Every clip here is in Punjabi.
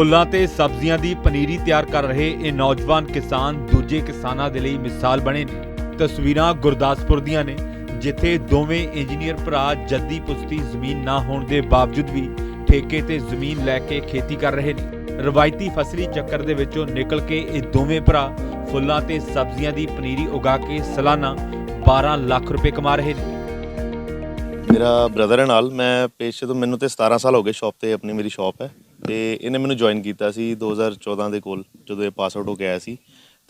ਫੁੱਲਾਂ ਤੇ ਸਬਜ਼ੀਆਂ ਦੀ ਪਨੀਰੀ ਤਿਆਰ ਕਰ ਰਹੇ ਇਹ ਨੌਜਵਾਨ ਕਿਸਾਨ ਦੂਜੇ ਕਿਸਾਨਾਂ ਦੇ ਲਈ ਮਿਸਾਲ ਬਣੇ ਨੇ। ਤਸਵੀਰਾਂ ਗੁਰਦਾਸਪੁਰ ਦੀਆਂ ਨੇ, ਜਿੱਥੇ ਦੋਵੇਂ ਇੰਜੀਨੀਅਰ ਭਰਾ ਜੱਦੀ ਪੁਸ਼ਤੀ ਜ਼ਮੀਨ ਨਾ ਹੋਣ ਦੇ ਬਾਵਜੂਦ ਵੀ ਠੇਕੇ ਤੇ ਜ਼ਮੀਨ ਲੈ ਕੇ ਖੇਤੀ ਕਰ ਰਹੇ ਨੇ। ਰਵਾਇਤੀ ਫਸਲੀ ਚੱਕਰ ਦੇ ਵਿੱਚੋਂ ਨਿਕਲ ਕੇ ਇਹ ਦੋਵੇਂ ਭਰਾ ਫੁੱਲਾਂ ਤੇ ਸਬਜ਼ੀਆਂ ਦੀ ਪਨੀਰੀ ਉਗਾ ਕੇ ਸਾਲਾਨਾ 12 ਲੱਖ ਰੁਪਏ ਕਮਾ ਰਹੇ ਨੇ। ਮੇਰਾ ਬ੍ਰਦਰ ਹੈ ਨਾਲ, ਮੈਂ ਪੇਸ਼ੇ ਤੋਂ ਮੈਨੂੰ ਤੇ 17 ਸਾਲ ਹੋ ਗਏ ਸ਼ਾਪ ਤੇ, ਆਪਣੀ ਮੇਰੀ ਸ਼ਾਪ ਹੈ। ਤੇ ਇਹਨੇ ਮੈਨੂੰ ਜੁਆਇਨ ਕੀਤਾ ਸੀ 2014 ਦੇ ਕੋਲ, ਜਦੋਂ ਇਹ ਪਾਸ ਆਊਟ ਹੋ ਕੇ ਆਇਆ ਸੀ।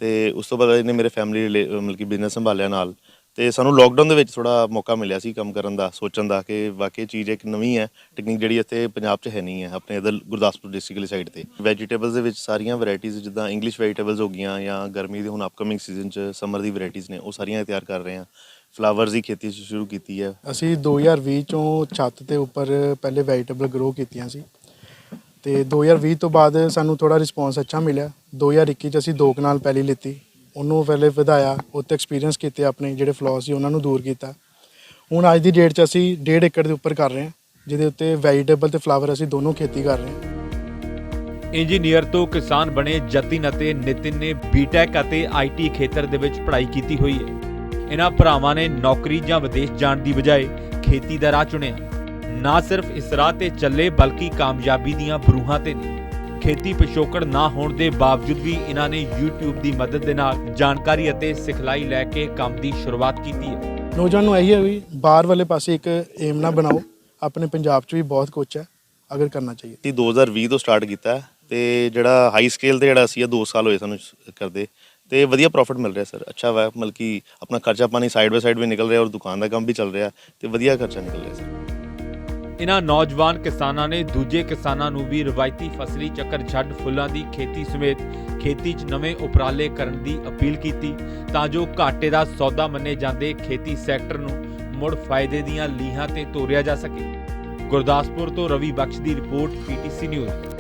ਤੇ ਉਸ ਤੋਂ ਬਾਅਦ ਇਹਨੇ ਮੇਰੇ ਫੈਮਿਲੀ ਮਤਲਬ ਕਿ ਬਿਜ਼ਨਸ ਸੰਭਾਲਿਆ ਨਾਲ। ਤੇ ਸਾਨੂੰ ਲੋਕਡਾਊਨ ਦੇ ਵਿੱਚ ਥੋੜਾ ਮੌਕਾ ਮਿਲਿਆ ਸੀ ਕੰਮ ਕਰਨ ਦਾ, ਸੋਚਣ ਦਾ ਕਿ ਵਾਕਈ ਚੀਜ਼ ਇੱਕ ਨਵੀਂ ਹੈ ਟੈਕਨੀਕ ਜਿਹੜੀ ਇੱਥੇ ਪੰਜਾਬ 'ਚ ਹੈ ਨਹੀਂ ਹੈ, ਆਪਣੇ ਇਧਰ ਗੁਰਦਾਸਪੁਰ ਡਿਸਟ੍ਰਿਕਟ ਵਾਲੀ ਸਾਈਡ ਤੇ। ਵੈਜੀਟੇਬਲਸ ਦੇ ਵਿੱਚ ਸਾਰੀਆਂ ਵੈਰਾਈਟੀਆਂ ਜਿੱਦਾਂ ਇੰਗਲਿਸ਼ ਵੈਜੀਟੇਬਲਸ ਹੋ ਗਈਆਂ ਜਾਂ ਗਰਮੀ ਦੇ ਹੁਣ ਅਪਕਮਿੰਗ ਸੀਜ਼ਨ 'ਚ ਸਮਰ ਦੀ ਵੈਰਾਈਟੀਆਂ ਨੇ, ਉਹ ਸਾਰੀਆਂ ਤਿਆਰ ਕਰ ਰਹੇ ਹਾਂ। ਫਲਾਵਰਸ ਦੀ ਖੇਤੀ ਸ਼ੁਰੂ ਕੀਤੀ ਹੈ। ਅਸੀਂ 2020 ਚੋਂ ਛੱਤ ਦੇ ਉੱਪਰ ਪਹਿਲੇ ਵੈਜੀਟੇਬਲ ਗਰੋ ਕੀਤੀਆਂ ਸੀ। ਤੇ 2020 ਤੋਂ ਬਾਅਦ ਸਾਨੂੰ ਥੋੜਾ ਰਿਸਪੌਂਸ ਅੱਛਾ ਮਿਲਿਆ। 2021 ਚ ਅਸੀਂ ਦੋ ਕਨਾਲ ਪਹਿਲੀ ਲਿੱਤੀ। ਉਹਨੂੰ ਪਹਿਲੇ ਵਧਾਇਆ ਉੱਤੇ ਐਕਸਪੀਰੀਅੰਸ ਕੀਤੇ ਆਪਣੇ, ਜਿਹੜੇ ਫਲॉ ਸੀ ਉਹਨਾਂ ਨੂੰ ਦੂਰ ਕੀਤਾ। ਹੁਣ ਅੱਜ ਦੀ ਡੇਟ 'ਚ ਅਸੀਂ 1.5 ਏਕੜ ਦੇ ਉੱਪਰ ਕਰ ਰਹੇ ਹਾਂ, ਜਿਹਦੇ ਉੱਤੇ ਵੈਜੀਟੇਬਲ ਤੇ ਫਲਾਵਰ ਅਸੀਂ ਦੋਨੋਂ ਖੇਤੀ ਕਰ ਰਹੇ ਹਾਂ। ਇੰਜੀਨੀਅਰ ਤੋਂ ਕਿਸਾਨ ਬਣੇ ਜਤਿਨ ਅਤੇ ਨਿਤਿਨ ਨੇ ਬੀਟੈਕ ਅਤੇ ਆਈਟੀ ਖੇਤਰ ਦੇ ਵਿੱਚ ਪੜ੍ਹਾਈ ਕੀਤੀ ਹੋਈ ਹੈ। ਇਹਨਾਂ ਭਰਾਵਾਂ ਨੇ ਨੌਕਰੀ ਜਾਂ ਵਿਦੇਸ਼ ਜਾਣ ਦੀ ਬਜਾਏ ਖੇਤੀ ਦਾ ਰਾਹ ਚੁਣਿਆ। ਨਾ ਸਿਰਫ ਇਸ ਰਾਹ ਤੇ ਚੱਲੇ ਬਲਕਿ ਕਾਮਯਾਬੀ ਦੀਆਂ ਬਰੂਹਾਂ ਤੇ ਨੇ ਖੇਤੀ ਪਿਛੋਕੜ ਨਾ ਹੋਣ ਦੇ ਬਾਵਜੂਦ ਵੀ ਇਹਨਾਂ ਨੇ YouTube ਦੀ ਮਦਦ ਦੇ ਨਾਲ ਜਾਣਕਾਰੀ ਅਤੇ ਸਿਖਲਾਈ ਲੈ ਕੇ ਕੰਮ ਦੀ ਸ਼ੁਰੂਆਤ ਕੀਤੀ ਹੈ। ਨੌਜਵਾਨ ਨੂੰ ਇਹੀ ਹੈ ਵੀ ਬਾਹਰ ਵਾਲੇ ਪਾਸੇ ਇੱਕ ਏਮ ਨਾ ਬਣਾਓ। ਆਪਣੇ ਪੰਜਾਬ 'ਚ ਵੀ ਬਹੁਤ ਕੁਝ ਹੈ ਅਗਰ ਕਰਨਾ ਚਾਹੀਏ। ਅਸੀਂ 2020 ਤੋਂ ਸਟਾਰਟ ਕੀਤਾ ਹੈ ਤੇ ਜਿਹੜਾ ਹਾਈ ਸਕੇਲ ਤੇ ਜਿਹੜਾ ਸੀ 2 ਸਾਲ ਹੋਏ ਸਾਨੂੰ ਕਰਦੇ। ਤੇ ਵਧੀਆ ਪ੍ਰੋਫਿਟ ਮਿਲ ਰਿਹਾ ਸਰ ਅੱਛਾ ਵਾ ਮਤਲਬ ਕਿ ਆਪਣਾ ਖਰਚਾ ਪਾਣੀ ਸਾਈਡ ਬਾਈ ਸਾਈਡ ਵੀ ਨਿਕਲ ਰਿਹਾ ਔਰ ਦੁਕਾਨ ਦਾ ਕੰਮ ਵੀ ਚੱਲ ਰਿਹਾ ਤੇ ਵਧੀਆ ਖਰਚਾ ਨਿਕਲ ਰਿਹਾ ਸਰ ਇਹਨਾਂ ਨੌਜਵਾਨ ਕਿਸਾਨਾਂ ਨੇ ਦੂਜੇ ਕਿਸਾਨਾਂ ਨੂੰ ਵੀ ਰਵਾਇਤੀ ਫਸਲੀ ਚੱਕਰ ਛੱਡ ਫੁੱਲਾਂ ਦੀ ਖੇਤੀ ਸਮੇਤ ਖੇਤੀ 'ਚ ਨਵੇਂ ਉਪਰਾਲੇ ਕਰਨ ਦੀ ਅਪੀਲ ਕੀਤੀ ਤਾਂ ਜੋ ਘਾਟੇ ਦਾ ਸੌਦਾ ਮੰਨੇ ਜਾਂਦੇ ਖੇਤੀ ਸੈਕਟਰ ਨੂੰ ਮੁੜ ਫਾਇਦੇ ਦੀਆਂ ਲੀਹਾਂ ਤੇ ਤੋਰਿਆ ਜਾ ਸਕੇ। ਗੁਰਦਾਸਪੁਰ ਤੋਂ ਰਵੀ ਬਖਸ਼ ਦੀ ਰਿਪੋਰਟ, ਪੀਟੀਸੀ ਨਿਊਜ਼।